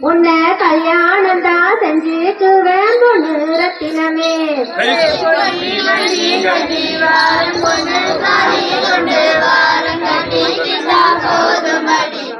உன்னை கல்யாணம் தான் செஞ்சுக்குவேன் பொண்ணு ரத்தினமே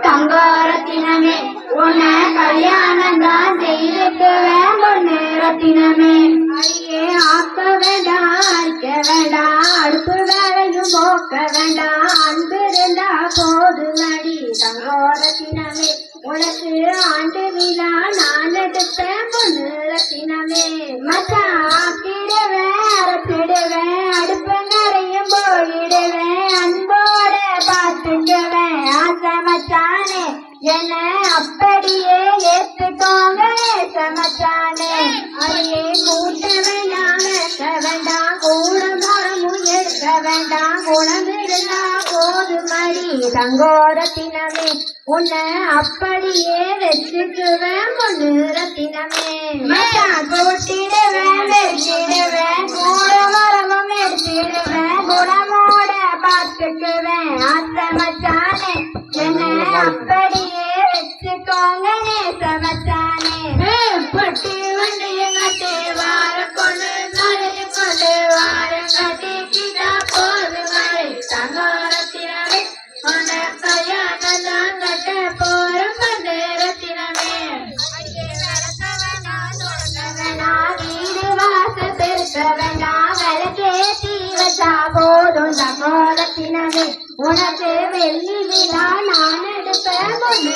தங்க ரத்தினமே உன்னை கல்யாணம் தான் செய்துக்குவேன் பொண்ணு ரத்தினமே அடியே ஆக்க வேண்டாம் அடிக்க வேண்டாம் அடுப்பு வேலையும் போக்க வேண்டாம் அன்பு இருந்தா போதும் அடி தங்கோ ரத்தினமே உனக்கு ஆண்டு விழா நான் எடுத்த பொண்ணு ரத்தினமே மச்சான் ஆக்கிடுவேன் அரைச்சிடுவேன் அடுப்பு நிறையும் போயிடுவேன் அன்போட பார்த்துக்குவேன் ஆசை மச்சானே என்ன அப்படியே ஏற்றுக்கோங்க சமச்சானே மச்சானே. அதையே கூட்ட வேண்டாம் வேண்டாம் கூட மரமும் எடுக்க வேண்டாம் குணம் இருந்தா போதும் அடி. தங்கோரத்தினமே உன்னை அப்படியே வச்சுக்குவேன் பொண்ணு ரத்தினமே உனக்கு வெள்ளி விழா நான் எடுப்பேன். பொண்ணு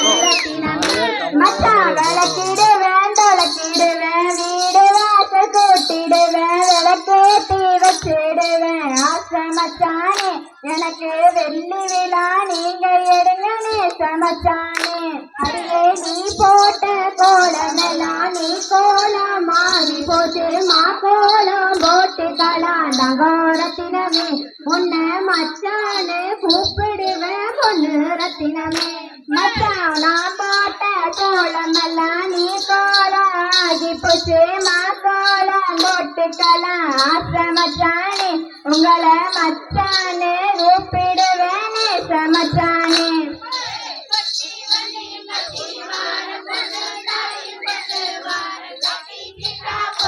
மச்சான் விளக்கிடுவேன் தொலைக்கிடுவேன் வீடு வாச கூட்டிடுவேன் விளக்கேத்தி வச்சிடுவேன். ஆசை மச்சானே எனக்கு வெள்ளி விழா நீங்க எடுங்கனே சமச்சானே அதுவே நீ போட்ட கோலமெல்லாம் நீ கோலம் மாறி போச்சு மா கோலம் போட்டு கலாண்டகோரத்தினமே உன்னை மச்சானு கூப்பிடுவேன் பொண்ணு ரத்தினமே மச்சானா போட்ட கோலமெல்லாம் நீ கோலாகி ஆகி போச்சு. மா கோலம் போட்டுக்கலாம். ஆசை மச்சானே உங்களை மச்சானே கூப்பிடுவேன் சமச்சானே மச்சானே.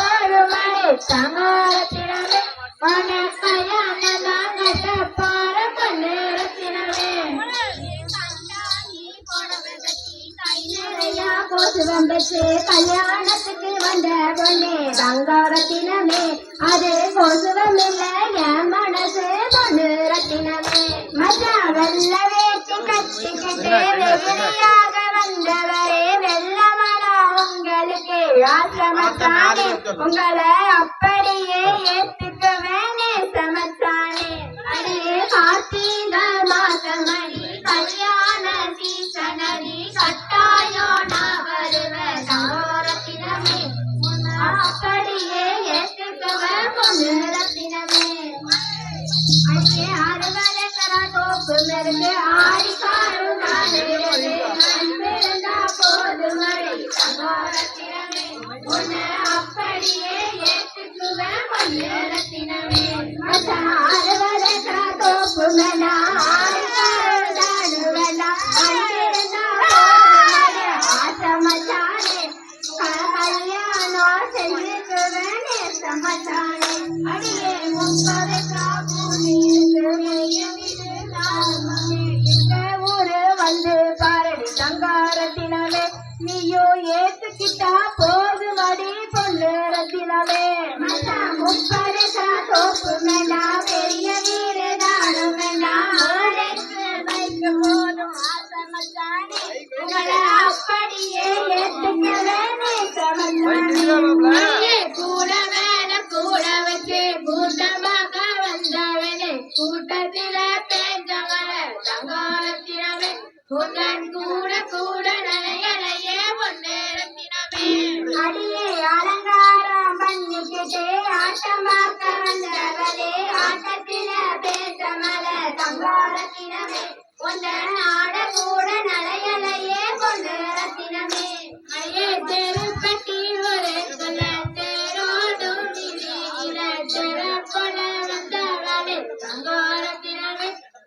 ஒரு மழை சமாரத்தினமே உனக்கையான போட்டு கல்யாணத்துக்கு வந்த பொண்ணே தங்கரத்தினமே. அது கொசுவம் இல்ல என் மனசு பொண்ணு ரத்தினமே. மஜா வெள்ள வேட்டி கட்டிக்கிட்டு வெளியாக வந்தவரே வெள்ளமலா உங்களுக்கு ஆசிரமத்தானே. உங்களை அப்படியே ஏத்துக்கவேனே நீயோ ஏத்துக்கிட்டா போது மடி பொண்ணு ரத்தினமே மச்சான்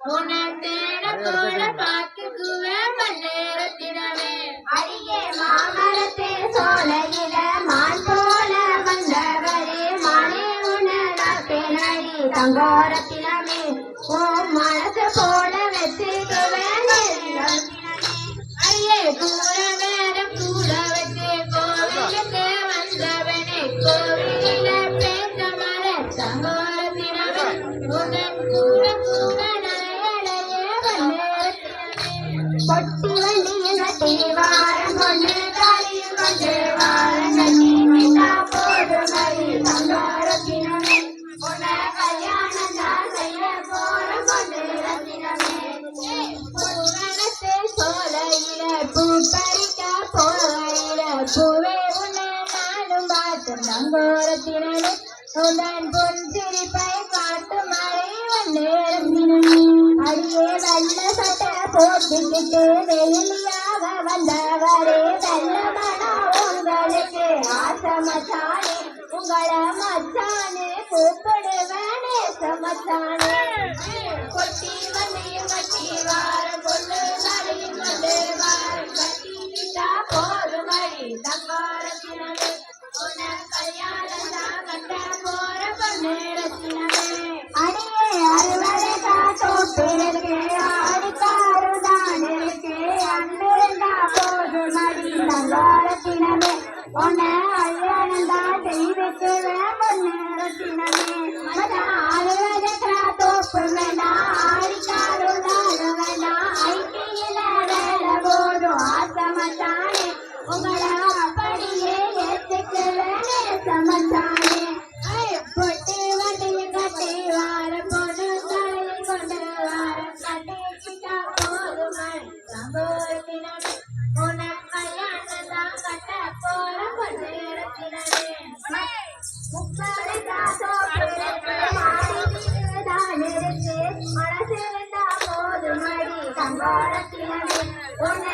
உனக்கோட பார்த்துக்குவ பல்லேரத்தினவே அருகே மாமரத்தே சோலையில மான் போல வந்தவரே மானே உணரப்பினடி தங்கோரத்தினமே ஓ மனசு போல வச்சுக்குவ அரியே கூட வேடம் கூட வச்சு கோவிலுக்கு வந்தவனே. கோவிலில் பேச மர தங்கோரத்தினவே உனக்கு உடன் பொன் காட்டு மழை அடியே வெள்ள சட்டை போட்டுக்கிட்டு வெயிலியாக வந்தவரே வெள்ள மனம் உங்களுக்கு ஆசை மச்சானே உங்கள மச்சானே கூப்பிடுவேனே சமச்சானே. கொட்டி வந்தையும் மச்சிவா tambores y la